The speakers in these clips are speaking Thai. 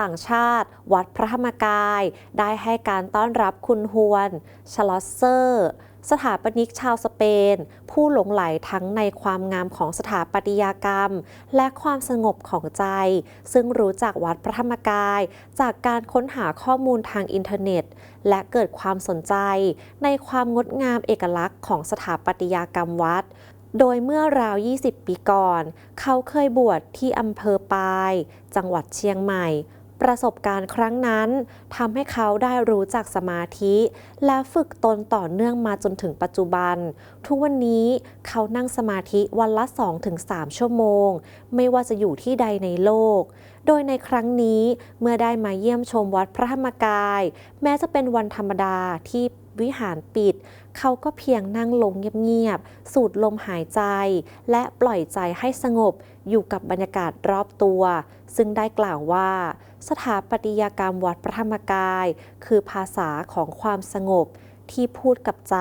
ต่างชาติ วัดพระธรรมกาย ได้ให้การต้อนรับคุณฮวนชลอสเซอร์ สถาปนิกชาวสเปน ผู้หลงไหลทั้งในความงามของสถาปัตยกรรม และความสงบของใจ ซึ่งรู้จักวัดพระธรรมกาย จากการค้นหาข้อมูลทางอินเทอร์เน็ต และเกิดความสนใจ ในความงดงามเอกลักษณ์ของสถาปัตยกรรมวัดโดยเมื่อราว 20 ปีก่อน เขาเคยบวชที่อำเภอปาย จังหวัดเชียงใหม่ ประสบการณ์ครั้งนั้นทำให้เขาได้รู้จักสมาธิ และฝึกตนต่อเนื่องมาจนถึงปัจจุบัน ทุกวันนี้เขานั่งสมาธิวันละ 2-3 ชั่วโมง ไม่ว่าจะอยู่ที่ใดในโลก โดยในครั้งนี้เมื่อได้มาเยี่ยมชมวัดพระธรรมกาย แม้จะเป็นวันธรรมดาที่วิหารปิด เขาก็เพียงนั่งลงเงียบๆ สูดลมหายใจ และปล่อยใจให้สงบอยู่กับบรรยากาศรอบตัว ซึ่งได้กล่าวว่า สถาปัตยกรรมวัดพระธรรมกาย คือภาษาของความสงบที่พูดกับใจ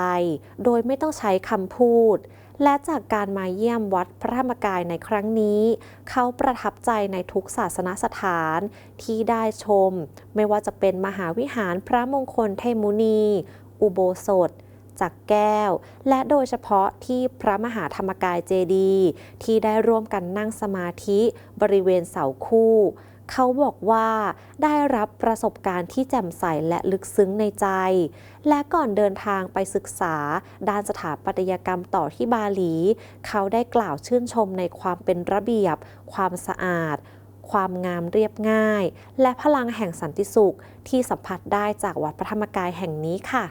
โดยไม่ต้องใช้คำพูด และจากการมาเยี่ยมวัดพระธรรมกายในครั้งนี้ เขาประทับใจในทุกศาสนสถานที่ได้ชม ไม่ว่าจะเป็นมหาวิหารพระมงคลเทมุนี อุโบสถจากแก้ว และโดยเฉพาะที่พระมหาธรรมกายเจดีย์ที่ได้ร่วมกันนั่งสมาธิบริเวณเสาคู่ เขาบอกว่าได้รับประสบการณ์ที่แจ่มใสและลึกซึ้งในใจ และก่อนเดินทางไปศึกษา ด้านสถาปัตยกรรมต่อที่บาหลี เขาได้กล่าวชื่นชมในความเป็นระเบียบ ความสะอาด ความงามเรียบง่าย และพลังแห่งสันติสุขที่สัมผัสได้จากวัดพระธรรมกายแห่งนี้ค่ะ